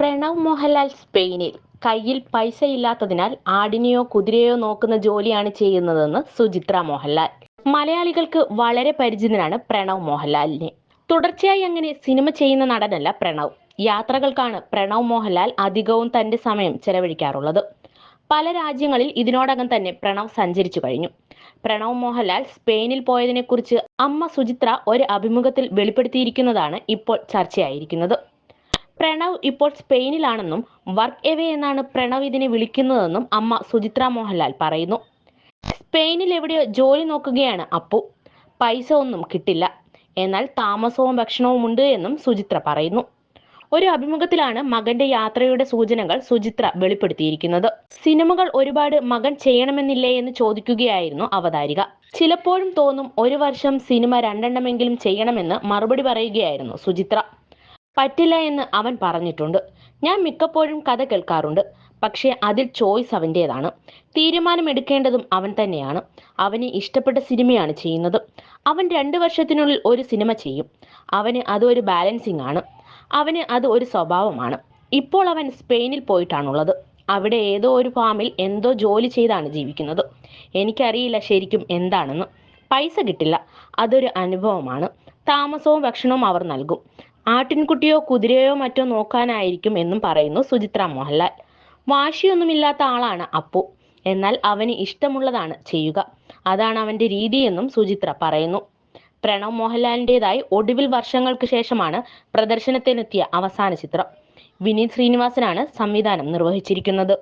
പ്രണവ് മോഹൻലാൽ സ്പെയിനിൽ കയ്യിൽ പൈസ ഇല്ലാത്തതിനാൽ ആടിനെയോ കുതിരയോ നോക്കുന്ന ജോലിയാണ് ചെയ്യുന്നതെന്ന് സുചിത്ര മോഹൻലാൽ. മലയാളികൾക്ക് വളരെ പരിചിതനാണ് പ്രണവ് മോഹൻലാലിനെ. തുടർച്ചയായി അങ്ങനെ സിനിമ ചെയ്യുന്ന നടനല്ല പ്രണവ്. യാത്രകൾക്കാണ് പ്രണവ് മോഹൻലാൽ അധികവും തന്റെ സമയം ചെലവഴിക്കാറുള്ളത്. പല രാജ്യങ്ങളിൽ ഇതിനോടകം തന്നെ പ്രണവ് സഞ്ചരിച്ചു കഴിഞ്ഞു. പ്രണവ് മോഹൻലാൽ സ്പെയിനിൽ പോയതിനെക്കുറിച്ച് അമ്മ സുചിത്ര ഒരു അഭിമുഖത്തിൽ വെളിപ്പെടുത്തിയിരിക്കുന്നതാണ് ഇപ്പോൾ ചർച്ചയായിരിക്കുന്നത്. പ്രണവ് ഇപ്പോൾ സ്പെയിനിലാണെന്നും വർക്ക് എവേ എന്നാണ് പ്രണവ് ഇതിനെ വിളിക്കുന്നതെന്നും അമ്മ സുചിത്ര മോഹൻലാൽ പറയുന്നു. സ്പെയിനിൽ എവിടെയോ ജോലി നോക്കുകയാണ് അപ്പു. പൈസ ഒന്നും കിട്ടില്ല. എന്നാൽ താമസവും ഭക്ഷണവും ഉണ്ട് എന്നും സുചിത്ര പറയുന്നു. ഒരു അഭിമുഖത്തിലാണ് മകന്റെ യാത്രയുടെ സൂചനകൾ സുചിത്ര വെളിപ്പെടുത്തിയിരിക്കുന്നത്. സിനിമകൾ ഒരുപാട് മകൻ ചെയ്യണമെന്നില്ലേ എന്ന് ചോദിക്കുകയായിരുന്നു അവതാരിക. ചിലപ്പോഴും തോന്നും ഒരു വർഷം സിനിമ രണ്ടെണ്ണമെങ്കിലും ചെയ്യണമെന്ന് മറുപടി പറയുകയായിരുന്നു സുചിത്ര. പറ്റില്ല എന്ന് അവൻ പറഞ്ഞിട്ടുണ്ട്. ഞാൻ മിക്കപ്പോഴും കഥ കേൾക്കാറുണ്ട്. പക്ഷേ അതിൽ ചോയ്സ് അവന്റേതാണ്. തീരുമാനമെടുക്കേണ്ടതും അവൻ തന്നെയാണ്. അവന് ഇഷ്ടപ്പെട്ട സിനിമയാണ് ചെയ്യുന്നത്. അവൻ രണ്ട് വർഷത്തിനുള്ളിൽ ഒരു സിനിമ ചെയ്യും. അവന് അതൊരു ബാലൻസിങ് ആണ്. അവന് അത് ഒരു സ്വഭാവമാണ്. ഇപ്പോൾ അവൻ സ്പെയിനിൽ പോയിട്ടാണുള്ളത്. അവിടെ ഏതോ ഒരു ഫാമിൽ എന്തോ ജോലി ചെയ്താണ് ജീവിക്കുന്നത്. എനിക്കറിയില്ല ശരിക്കും എന്താണെന്ന്. പൈസ കിട്ടില്ല. അതൊരു അനുഭവമാണ്. താമസവും ഭക്ഷണവും അവർ നൽകും. ആട്ടിൻകുട്ടിയോ കുതിരയോ മറ്റോ നോക്കാനായിരിക്കും എന്നും പറയുന്നു സുചിത്ര മോഹൻലാൽ. വാശിയൊന്നുമില്ലാത്ത ആളാണ് അപ്പു. എന്നാൽ അവന് ഇഷ്ടമുള്ളതാണ് ചെയ്യുക. അതാണ് അവന്റെ രീതിയെന്നും സുചിത്ര പറയുന്നു. പ്രണവ് മോഹൻലാലിന്റെതായി ഒടുവിൽ വർഷങ്ങൾക്ക് ശേഷമാണ് പ്രദർശനത്തിനെത്തിയ അവസാന ചിത്രം. വിനീത് ശ്രീനിവാസനാണ് സംവിധാനം നിർവഹിച്ചിരിക്കുന്നത്.